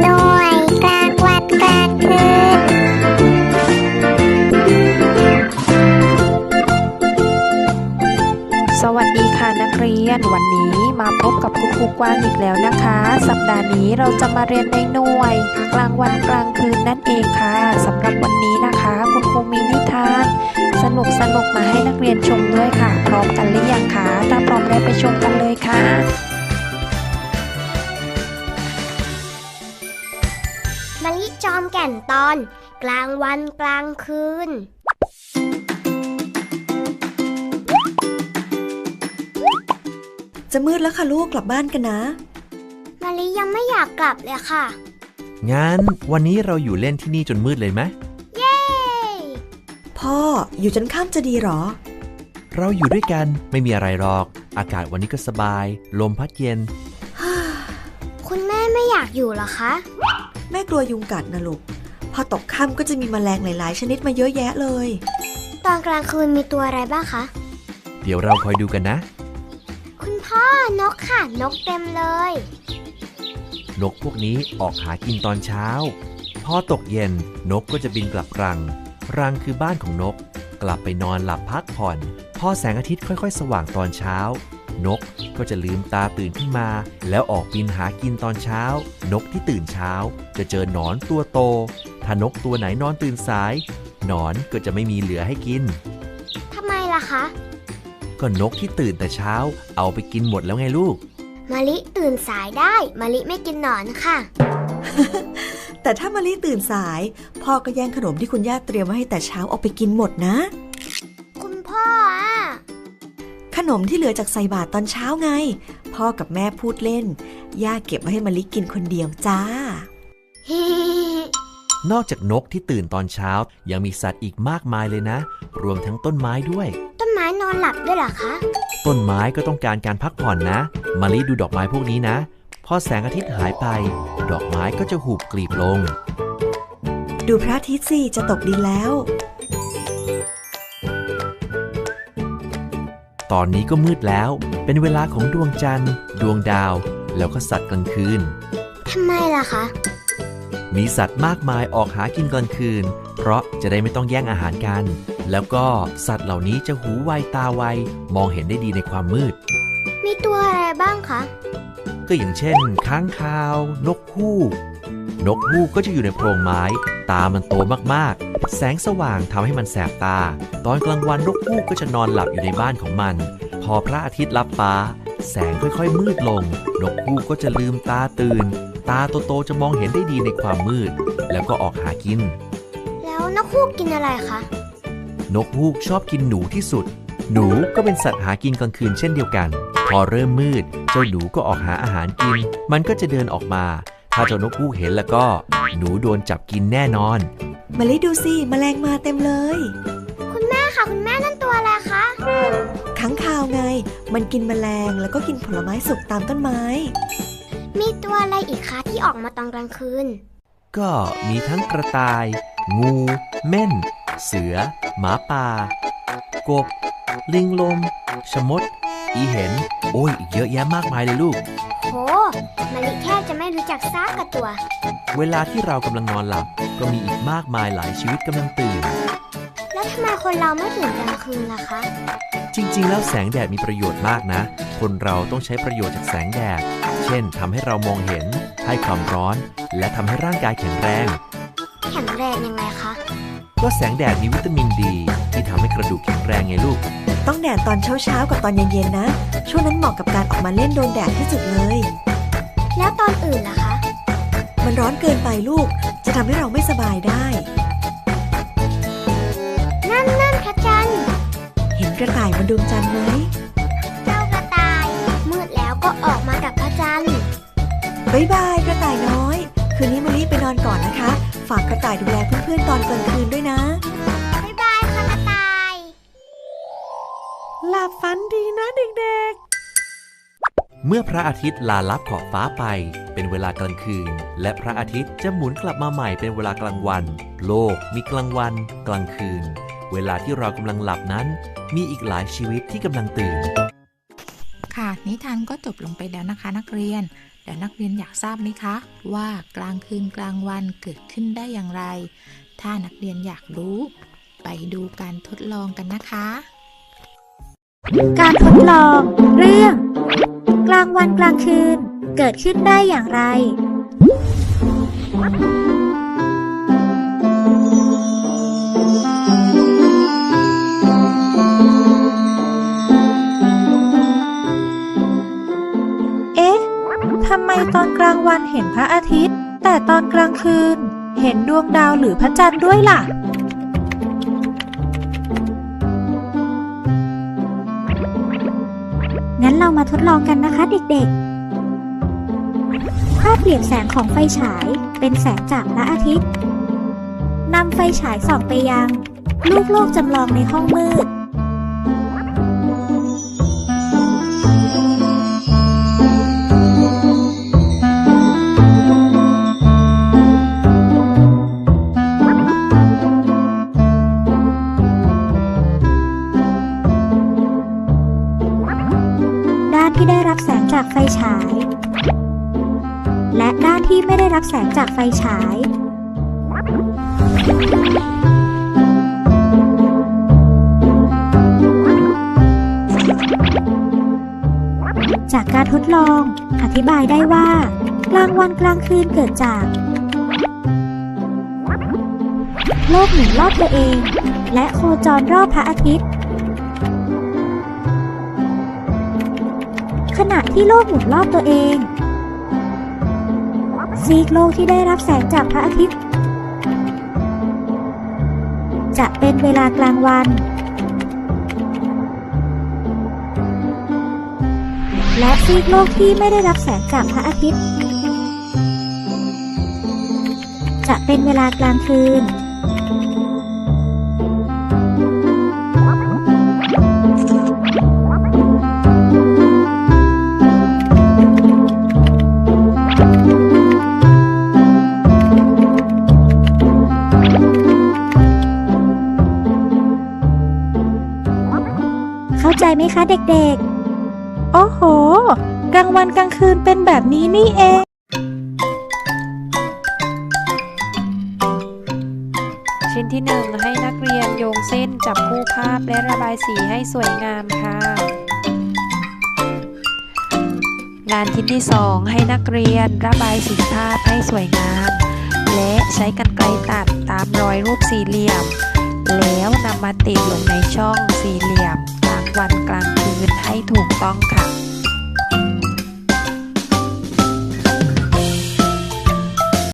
หน่วยกลางวันกลางคืน สวัสดีค่ะนักเรียน วันนี้มาพบกับคุณครูกวางอีกแล้วนะคะ สัปดาห์นี้เราจะมาเรียนในหน่วย กลางวันกลางคืนนั่นเองค่ะสำหรับวันนี้นะคะ คุณครูมีนิทาน สนุกสนุกมาให้นักเรียนชมด้วยค่ะ พร้อมกันหรือยังคะถ้าพร้อมแล้วไปชมกันเลยค่ะะลิจอมแก่นตอน กลางวันกลางคืน จะมืดแล้วค่ะลูกกลับบ้านกันนะมะลิยังไม่อยากกลับเลยค่ะ งั้นวันนี้เราอยู่เล่นที่นี่จนมืดเลยไหมเย้ พ่ออยู่จนค่ำจะดีหรอ เราอยู่ด้วยกันไม่มีอะไรหรอก อากาศวันนี้ก็สบาย ลมพัดเย็น คุณแม่ไม่อยากอยู่เหรอคะ แม่กลัวยุงกัดนะลูก พอตกค่ำก็จะมีแมลงหลาย ๆ ชนิดมาเยอะแยะเลย ตอนกลางคืนมีตัวอะไรบ้างคะ เดี๋ยวเราคอยดูกันนะ คุณพ่อนกค่ะ นกเต็มเลย นกพวกนี้ออกหากินตอนเช้า พอตกเย็นนกก็จะบินกลับรัง รังคือบ้านของนก กลับไปนอนหลับพักผ่อน พอแสงอาทิตย์ค่อย ๆ สว่างตอนเช้า นกก็จะลืมตาตื่นขึ้นมา แล้วออกบินหากินตอนเช้า นกที่ตื่นเช้า จะเจอหนอนตัวโต ถ้านกตัวไหนนอนตื่นสาย หนอนก็จะไม่มีเหลือให้กินทำไมล่ะคะ ก็นกที่ตื่นแต่เช้า เอาไปกินหมดแล้วไงลูกมะลิตื่นสายได้มะลิไม่กินหนอนค่ะ แต่ถ้ามะลิตื่นสาย พ่อก็แย่งขนมที่คุณย่าเตรียมไว้ให้แต่เช้าเอาไปกินหมดนะ คุณพ่ออะ ขนมที่เหลือจากใส่บาตรตอนเช้าไง พ่อกับแม่พูดเล่น ย่าเก็บไว้ให้มะลิกินคนเดียวจ้านอกจากนกที่ตื่นตอนเช้า ยังมีสัตว์อีกมากมายเลยนะ รวมทั้งต้นไม้ด้วย ต้นไม้นอนหลับด้วยเหรอคะ ต้นไม้ก็ต้องการการพักผ่อนนะมาลิดูดอกไม้พวกนี้นะ พอแสงอาทิตย์หายไป ดอกไม้ก็จะหูบกลีบลง ดูพระอาทิตย์สิจะตกดินแล้ว ตอนนี้ก็มืดแล้ว เป็นเวลาของดวงจันทร์ ดวงดาว แล้วก็สัตว์กลางคืน ทำไมล่ะคะ มีสัตว์มากมายออกหากินกลางคืน เพราะจะได้ไม่ต้องแย่งอาหารกัน แล้วก็สัตว์เหล่านี้จะหูไวตาไว มองเห็นได้ดีในความมืด มีตัวอะไรบ้างคะ ก็อย่างเช่น ค้างคาว นกฮูก นกฮูกก็จะอยู่ในโพรงไม้ ตามันโตมากๆ แสงสว่างทำให้มันแสบตา ตอนกลางวันนกฮูกก็จะนอนหลับอยู่ในบ้านของมัน พอพระอาทิตย์ลับฟ้า แสงค่อยๆมืดลง นกฮูกก็จะลืมตาตื่น ตาโตๆจะมองเห็นได้ดีในความมืด แล้วก็ออกหากิน แล้วนกฮูกกินอะไรคะ นกฮูกชอบกินหนูที่สุด หนูก็เป็นสัตว์หากินกลางคืนเช่นเดียวกัน พอเริ่มมืด เจ้าหนูก็ออกหาอาหารกิน มันก็จะเดินออกมา ถ้าเจ้านกฮูกเห็นแล้วก็ หนูโดนจับกินแน่นอนมะลิดูสิแมลงมาเต็มเลย คุณแม่ค่ะ คุณแม่นั่นตัวอะไรคะค้างคาวไง มันกินแมลงแล้วก็กินผลไม้สุกตามต้นไม้ มีตัวอะไรอีกคะที่ออกมาตอนกลางคืน ก็มีทั้งกระต่าย งู เม่น เสือ หมาป่า กบ ลิงลมชะมด อีเห็น โอ้ยอีกเยอะแยะมากมายเลยลูก โหมะลิแทบจะไม่รู้จักซากกับตัว เวลาที่เรากำลังนอนหลับ ก็มีอีกมากมายหลายชีวิตกำลังตื่น แล้วทำไมคนเราไม่ตื่นกลางคืนล่ะคะ จริง ๆ แล้วแสงแดดมีประโยชน์มากนะ คนเราต้องใช้ประโยชน์จากแสงแดด เช่นทำให้เรามองเห็น ให้ความร้อน และทำให้ร่างกายแข็งแรง แข็งแรงยังไงคะ ก็แสงแดดมีวิตามินดี ที่ทำให้กระดูกแข็งแรงไงลูก ต้องแดดตอนเช้าๆกับตอนเย็นๆนะ ช่วงนั้นเหมาะกับการออกมาเล่นโดนแดดที่สุดเลย แล้วตอนอื่นล่ะคะ มันร้อนเกินไปลูก จะทำให้เราไม่สบายได้ นั่นนั่นพระจันทร์ เห็นกระต่ายบนดวงจันทร์ไหม เจ้ากระต่าย มืดแล้วก็ออกมากับพระจันทร์บ๊ายบายกระต่ายน้อย คืนนี้มะลิไปนอนก่อนนะคะ ฝากกระต่ายดูแลเพื่อนๆตอนกลางคืนด้วยนะ ลับฝันดีนะเด็กเมื่อพระอาทิตย์ลาลับขอบฟ้าไป เป็นเวลากลางคืน และพระอาทิตย์จะหมุนกลับมาใหม่เป็นเวลากลางวัน โลกมีกลางวัน กลางคืน เวลาที่เรากำลังหลับนั้น มีอีกหลายชีวิตที่กำลังตื่น ค่ะนิทานก็จบลงไปแล้วนะคะ นักเรียนแล้วนักเรียนอยากทราบไหมคะ ว่ากลางคืนกลางวันเกิดขึ้นได้อย่างไร ถ้านักเรียนอยากรู้ ไปดูการทดลองกันนะคะ การทดลอง เรื่อง กลางวันกลางคืน เกิดขึ้นได้อย่างไร เอ๊ะทำไมตอนกลางวันเห็นพระอาทิตย์ แต่ตอนกลางคืน เห็นดวงดาวหรือพระจันทร์ด้วยล่ะ งั้นเรามาทดลองกันนะคะเด็กๆ ภาพเปรียบแสงของไฟฉายเป็นแสงจากพระอาทิตย์นำไฟฉายส่องไปยัง ลูกโลกจำลองในห้องมืด แสงจากไฟฉาย จากการทดลอง อธิบายได้ว่า กลางวันกลางคืนเกิดจาก โลกหมุนรอบตัวเอง และโคจรรอบพระอาทิตย์ขณะที่โลกหมุนรอบตัวเอง ซีกโลกที่ได้รับแสงจากพระอาทิตย์ จะเป็นเวลากลางวัน และซีกโลกที่ไม่ได้รับแสงจากพระอาทิตย์ จะเป็นเวลากลางคืน ไหมคะเด็กๆ โอ้โห กลางวันกลางคืนเป็นแบบนี้นี่เอง ชิ้นที่1ให้นักเรียนโยงเส้นจับคู่ภาพและระบายสีให้สวยงามค่ะ งานชิ้นที่2ให้นักเรียนระบายสีภาพให้สวยงาม และใช้กรรไกรตัดตามรอยรูปสี่เหลี่ยม แล้วนำมาติดลงในช่องสี่เหลี่ยม วันกลางคืนให้ถูกต้องค่ะ